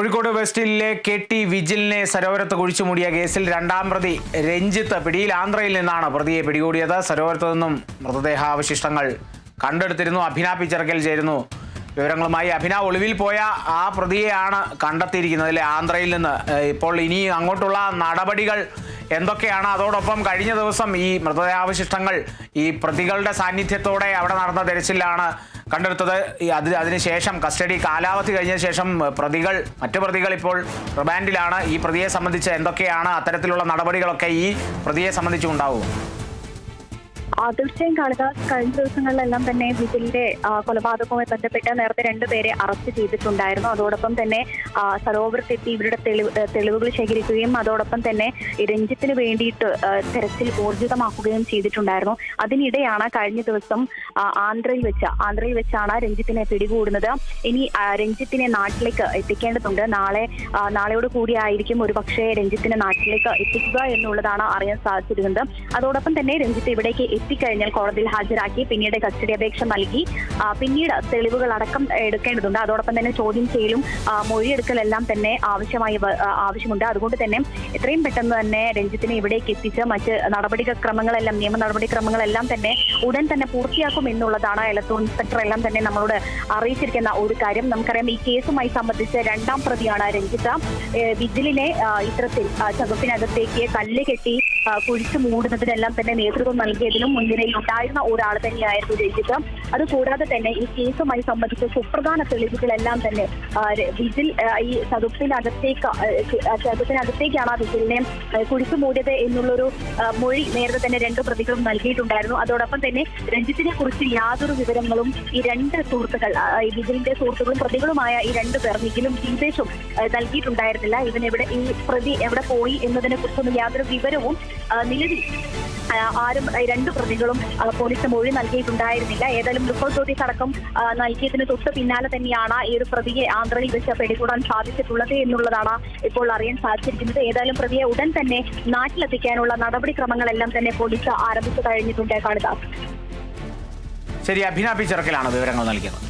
Kozhikode west ഹില്ലിലെ K T വിജിലിനെ സരോവരത്ത് കുഴിച്ചു മൂടിയ കേസിൽ രണ്ടാം പ്രതി രഞ്ജിത്ത് പിടിയിൽ ആന്ധ്രയിൽ നിന്നാണ് പ്രതിയെ പിടികൂടിയത്. സരോവരത്ത് നിന്നും മൃതദേഹാവശിഷ്ടങ്ങൾ കണ്ടെടുത്തിരുന്നു. അഭിന പിച്ചറക്കൽ ചേരുന്നു. വിവരങ്ങളുമായി അഭിന ഒളിവിൽ പോയ ആ പ്രതിയെയാണ് കണ്ടെത്തിയിരിക്കുന്നത്. അല്ലെ ആന്ധ്രയിൽ നിന്ന് ഇപ്പോൾ ഇനി അങ്ങോട്ടുള്ള നടപടികൾ എന്തൊക്കെയാണ് അതോടൊപ്പം കഴിഞ്ഞ ദിവസം ഈ മൃതദേഹാവശിഷ്ടങ്ങൾ ഈ പ്രതികളുടെ സാന്നിധ്യത്തോടെ അവിടെ നടന്ന തെരച്ചിലാണ് കണ്ടെടുത്തത്. അത് അതിനുശേഷം കസ്റ്റഡി കാലാവധി കഴിഞ്ഞ ശേഷം പ്രതികൾ മറ്റു പ്രതികൾ ഇപ്പോൾ റിമാൻഡിലാണ്. ഈ പ്രതിയെ സംബന്ധിച്ച് എന്തൊക്കെയാണ് അത്തരത്തിലുള്ള നടപടികളൊക്കെ ഈ പ്രതിയെ സംബന്ധിച്ച് ഉണ്ടാവും ആ, തീർച്ചയായും കാളിദാസ് കഴിഞ്ഞ ദിവസങ്ങളിലെല്ലാം തന്നെ വിജിലിന്റെ കൊലപാതകവുമായി ബന്ധപ്പെട്ട് നേരത്തെ രണ്ടുപേരെ അറസ്റ്റ് ചെയ്തിട്ടുണ്ടായിരുന്നു. അതോടൊപ്പം തന്നെ സരോവരത്തെത്തി ഇവരുടെ തെളിവ് തെളിവുകൾ ശേഖരിക്കുകയും അതോടൊപ്പം തന്നെ രഞ്ജിത്തിന് വേണ്ടിയിട്ട് തെരച്ചിൽ ഊർജിതമാക്കുകയും ചെയ്തിട്ടുണ്ടായിരുന്നു. അതിനിടെയാണ് കഴിഞ്ഞ ദിവസം ആന്ധ്രയിൽ വെച്ച് ആന്ധ്രയിൽ വെച്ചാണ് രഞ്ജിത്തിനെ പിടികൂടുന്നത്. ഇനി രഞ്ജിത്തിനെ നാട്ടിലേക്ക് എത്തിക്കേണ്ടതുണ്ട്. നാളെ നാളെയോട് കൂടിയായിരിക്കും ഒരു പക്ഷേ രഞ്ജിത്തിനെ നാട്ടിലേക്ക് എത്തിക്കുക എന്നുള്ളതാണ് അറിയാൻ സാധിച്ചിരുന്നത്. അതോടൊപ്പം തന്നെ രഞ്ജിത്ത് ഇവിടേക്ക് എത്തിക്കഴിഞ്ഞാൽ കോടതിയിൽ ഹാജരാക്കി പിന്നീട് കസ്റ്റഡി അപേക്ഷ നൽകി. പിന്നീട് തെളിവുകൾ അടക്കം എടുക്കേണ്ടതുണ്ട്. അതോടൊപ്പം തന്നെ ചോദ്യം ചെയ്യലും മൊഴിയെടുക്കലെല്ലാം തന്നെ ആവശ്യമായി ആവശ്യമുണ്ട്. അതുകൊണ്ട് തന്നെ എത്രയും പെട്ടെന്ന് തന്നെ രഞ്ജിത്തിനെ ഇവിടേക്ക് എത്തിച്ച് മറ്റ് നടപടിക്രമങ്ങളെല്ലാം നിയമ നടപടിക്രമങ്ങളെല്ലാം തന്നെ ഉടൻ തന്നെ പൂർത്തിയാക്കും എന്നുള്ളതാണ് ഇലക്ട്രോൺ ഇൻസ്പെക്ടർ എല്ലാം തന്നെ നമ്മളോട് അറിയിച്ചിരിക്കുന്ന ഒരു കാര്യം. നമുക്കറിയാം ഈ കേസുമായി സംബന്ധിച്ച് രണ്ടാം പ്രതിയാണ് രഞ്ജിത്ത്. വിജിലിനെ ഇത്തരത്തിൽ ചതുപ്പിനകത്തേക്ക് കല്ല് കെട്ടി കുഴിച്ചു മൂടുന്നതിനെല്ലാം തന്നെ നേതൃത്വം നൽകിയതിനും മുൻനിരയിൽ ഉണ്ടായിരുന്ന ഒരാൾ തന്നെയായിരുന്നു രഞ്ജിത്ത്. അതുകൂടാതെ തന്നെ ഈ കേസുമായി സംബന്ധിച്ച സുപ്രധാന തെളിവുകളെല്ലാം തന്നെ വിജിൽ ഈ ചതുപ്പിനകത്തേക്ക് ചതുപ്പിനകത്തേക്കാണ് ആ വിജിലിനെ കുഴിച്ചു മൂടിയത് എന്നുള്ളൊരു മൊഴി നേരത്തെ തന്നെ രണ്ട് പ്രതികളും നൽകിയിട്ടുണ്ടായിരുന്നു. അതോടൊപ്പം തന്നെ രഞ്ജിത്തിനെ കുറിച്ച് യാതൊരു വിവരങ്ങളും ഈ രണ്ട് സുഹൃത്തുക്കൾ വിജിലിന്റെ സുഹൃത്തുക്കളും പ്രതികളുമായ ഈ രണ്ട് പേർ നിഖിലും ദീപേഷും നൽകിയിട്ടുണ്ടായിരുന്നില്ല. ഇവൻ എവിടെ ഈ പ്രതി എവിടെ പോയി എന്നതിനെ കുറിച്ചൊന്നും യാതൊരു വിവരവും നിലവിൽ ആരും രണ്ട് പ്രതികളും പോലീസ് മൊഴി നൽകിയിട്ടുണ്ടായിരുന്നില്ല. ഏതായാലും റിപ്പോർട്ട് നോട്ടീസ് അടക്കം നൽകിയതിന് തൊട്ട് പിന്നാലെ തന്നെയാണ് ഈ ഒരു പ്രതിയെ ആന്ധ്രയിൽ വെച്ച് പിടികൂടാൻ സാധിച്ചിട്ടുള്ളത് എന്നുള്ളതാണ് ഇപ്പോൾ അറിയാൻ സാധിച്ചിരിക്കുന്നത്. ഏതായാലും പ്രതിയെ ഉടൻ തന്നെ നാട്ടിലെത്തിക്കാനുള്ള നടപടിക്രമങ്ങളെല്ലാം തന്നെ പോലീസ് ആരംഭിച്ചു കഴിഞ്ഞിട്ടുണ്ട്. കാണിതാസ് ശരി അഭിന പിച്ചറക്കലാണ് വിവരങ്ങൾ നൽകിയത്.